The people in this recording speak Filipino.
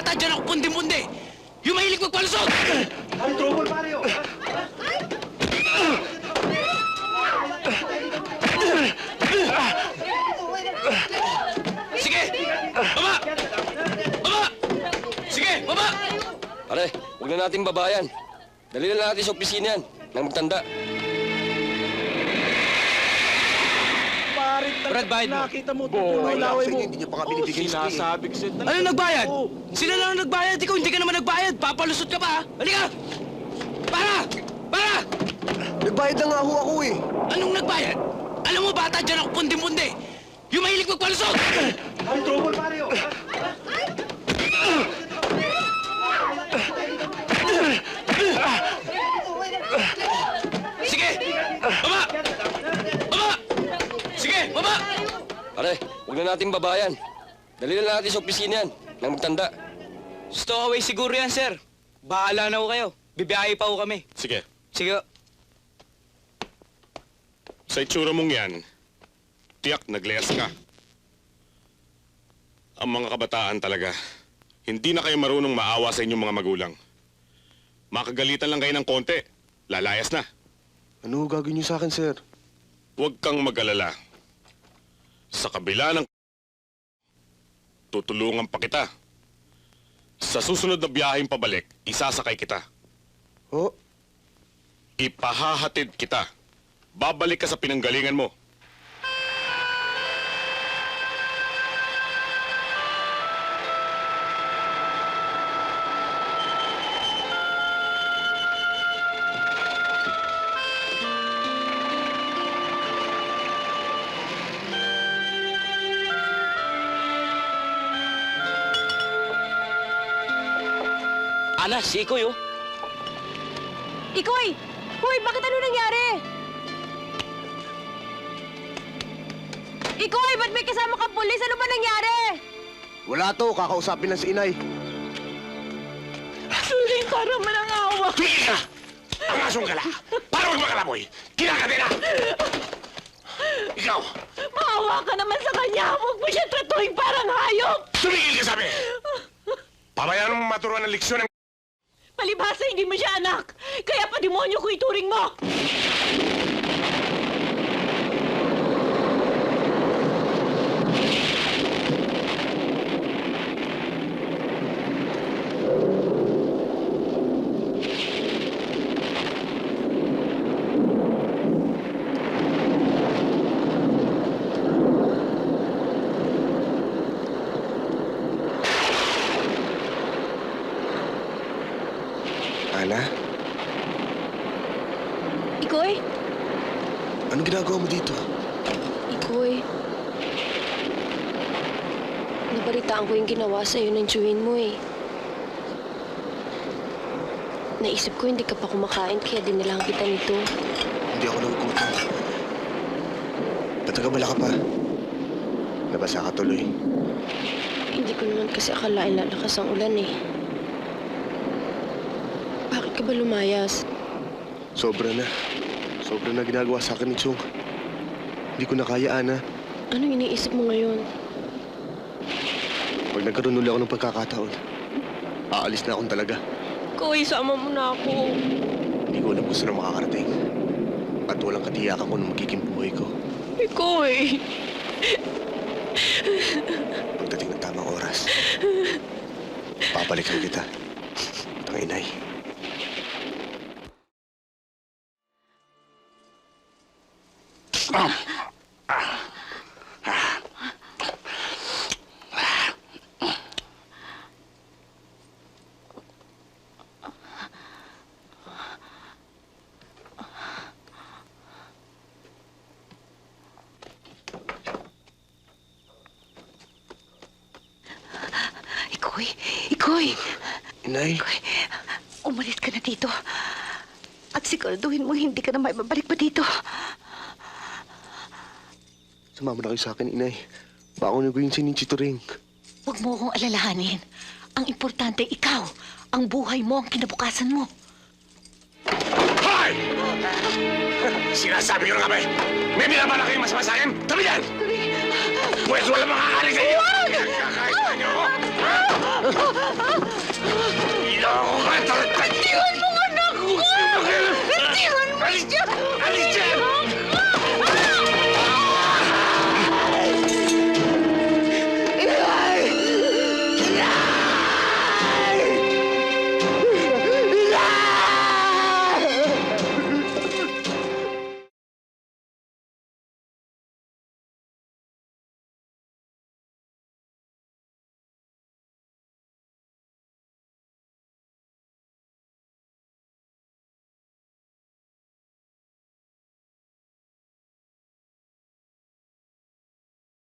bata dyan ako pundi-pundi. Yung mahilig magpalusot! Ay, trouble, pare, oh. Sige! Baba! Baba! Sige, baba! Pare, huwag na nating babayan. Dali na natin sa opisina yan, nang magtanda. Brad, bayad mo. Nakita mo, tutuloy laway mo. Hindi niyo pa nga binibigyan oh, sinasabi ko sa'yo. Ano nagbayad? Oo. Sila lang ang nagbayad. Ikaw hindi ka naman nagbayad. Papalusot ka pa, ha? Halika! Para! Para! Nagbayad na nga ho ako eh. Anong nagbayad? Alam mo, bata dyan ako pundi-pundi. Yung mahilig magpalusot! Ay, trouble, pare, oh. Sige! Baba! Baba! Sige, baba! Pare, huwag na nating babayan. Dali na natin sa opisina yan, nang magtanda. Stowaway siguro yan, sir. Bahala na ho kayo. Bibiyahe pa ho kami. Sige, Sige. sa itsura mong yan, tiyak nagleyas ka. Ang mga kabataan talaga, hindi na kayo marunong maawa sa inyong mga magulang. Makagalitan lang kayo ng konti, lalayas na. Ano gagawin niyo sa akin, sir? Huwag kang mag-alala. Sa kabila ng... Tutulungan pa kita. Sa susunod na biyaheng pabalik, isasakay kita. Oh, Ipahahatid kita. Babalik ka sa pinanggalingan mo. Ana, si Ikoy, oh. Ikoy! Hoy, bakit ano nangyari? Ikoy, ba't may kasama kang pulis? Ano ba nangyari? wala to. Kakausapin lang si inay. Suling para manangawa. Tigil ka! Ang asong gala! Para huwag makalamoy! Kinakadena! Ikaw! Maawa ka naman sa kanya. Huwag mo siya tratuhin parang hayop. Tumigil ka sabi! Pabayaan mo maturuan ng leksyon ng... Palibhasa, hindi mo siya anak. Kaya pa demonyo ko ituring mo. Ana, Ikoy? ano ginagawa mo dito? Ikoy. Nabalitaan ko yung ginawa sa'yo ng chewin mo eh. Naisip ko hindi ka pa kumakain kaya dinilang kita nito. Hindi ako nagugutom. Ba't nagabala ka pa? Nabasa ka tuloy. Hindi ko naman kasi akalain lalakas ang ulan eh. Ka ba lumayas? Sobra na. Sobra na ginagawa sa akin ni Chong. Hindi ko na kaya, Ana. Anong iniisip mo ngayon? Pag nagkaroon ulit ako ng pagkakataon, aalis na akong talaga. Koy, sama mo na ako. Hindi ko alam kung saan makakarating. At walang katiyakan ko na magiging buhay ko. Ikoy! Pagdating ng tamang oras, papalikan kita. At ang inay. Ikoy, Ikoy, Inay, umalis ka na dito. At siguraduhin mo hindi ka na may babalik pa dito. Sumama na kayo sa akin, inay. Bakunin ko yung sininchito ring. Huwag mo akong alalahanin. Ang importante, ikaw. Ang buhay mo, ang kinabukasan mo. Hoy! Sinasabi ko na nga ba eh, may binabala kayong masama sa akin? Tabi yan! Pwes wala makakali sa inyo! Huwag! Kakaitan niyo ako! Ha? Ako ka talaga! Iwan mo anak ko! Iwan mo siya!